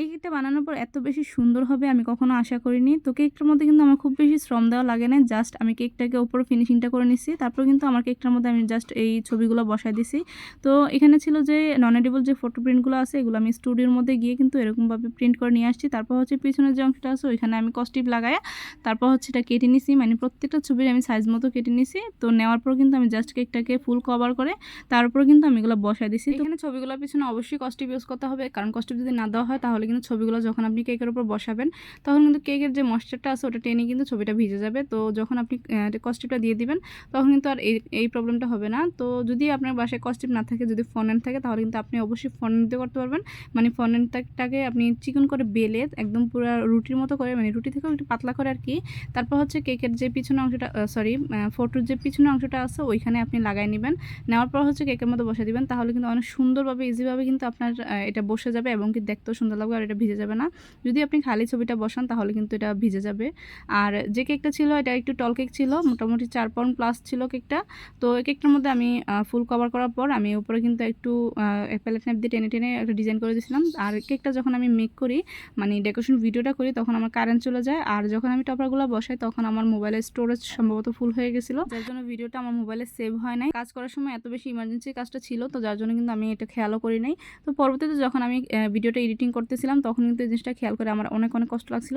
এই কেকটা বানানোর পর এত বেশি সুন্দর হবে আমি কখনো আশা করিনি। তো কেকটার মধ্যে কিন্তু আমার খুব বেশি শ্রম দেওয়া লাগে না। জাস্ট আমি কেকটাকে ওপরে ফিনিশিংটা করে নিচ্ছি তারপর কিন্তু আমার কেকটার মধ্যে আমি জাস্ট এই ছবিগুলো বসাই দিছি। তো এখানে ছিল যে নন এডিবল যে ফটো প্রিন্টগুলো আছে, এগুলো আমি স্টুডিওর মধ্যে গিয়ে কিন্তু এরকমভাবে প্রিন্ট করে নিয়ে আসছি। তারপর হচ্ছে পিছনের যে অংশটা আছে, ওইখানে আমি কস্টিপ লাগাই তারপর হচ্ছে এটা কেটে নিছি। মানে প্রত্যেকটা ছবির আমি সাইজ মতো কেটে নিছি। তো নেওয়ার পর কিন্তু আমি জাস্ট কেকটাকে ফুল কভার করে তার উপর কিন্তু আমি এগুলো বসাই দিছি। এখানে ছবিগুলোর পিছনে অবশ্যই কস্টিপ ইউজ করতে হবে। কারণ কস্টিপ যদি না দেওয়া হয় তাহলে কিন্তু ছবিগুলো যখন আপনি কেকের উপর বসাবেন, তখন কিন্তু কেকের যে ময়শ্চারটা আছে, ওটা টেনে কিন্তু ছবিটা ভিজে যাবে। তো যখন আপনি কস্টিপটা দিয়ে দিবেন, তখন কিন্তু আর এই এই প্রবলেমটা হবে না। তো যদি আপনার বাসায় কস্টিপ না থাকে, যদি ফনেন থাকে, তাহলে কিন্তু আপনি অবশ্যই ফনেন দিয়ে করতে পারবেন। মানে ফনেনটাকে আপনি চিকন করে বেলে, একদম পুরো রুটির মতো করে মানে রুটি থেকেও একটু পাতলা করে আর কি তারপর হচ্ছে কেকের যে পিছনে অংশটা সরি ফটোর যে পিছনে অংশটা আছে, ওইখানে আপনি লাগাই নেবেন। নেওয়ার পর হচ্ছে কেকের মতো বসে দিবেন। তাহলে কিন্তু অনেক সুন্দরভাবে ইজিভাবে কিন্তু আপনার এটা বসে যাবে এবং কি দেখতেও সুন্দর লাগবে। আর এটা ভিজে যাবে না। যদি আপনি খালি ছবিটা বসান তাহলে কিন্তু এটা ভিজে যাবে। আর যে কেকটা ছিল এটা একটু টল কেক ছিল, মোটামুটি চার পাউন্ড প্লাস ছিল কেকটা। তো এই কেকটার মধ্যে আমি ফুল কভার করার পর আমি উপরে কিন্তু একটু প্যালেট ন্যাপ দিয়ে টেনে টেনে একটা ডিজাইন করে দিয়েছিলাম। আর কেকটা যখন আমি মেক করি মানে ডেকোরেশন ভিডিওটা করি, তখন আমার কারেন্ট চলে যায়। আর যখন আমি টপারগুলো বসাই, তখন আমার মোবাইলের স্টোরেজ সম্ভবত ফুল হয়ে গেছিল। যার জন্য ভিডিওটা আমার মোবাইলে সেভ হয় নাই। কাজ করার সময় এত বেশি ইমার্জেন্সি কাজটা ছিল, তো যার জন্য কিন্তু আমি এটা খেয়ালও করি নাই। তো পরবর্তীতে যখন আমি ভিডিওটা এডিটিং করতেছিলাম তখন কিন্তু জিনিসটা খেয়াল করে আমার অনেক অনেক কষ্ট লাগছিল।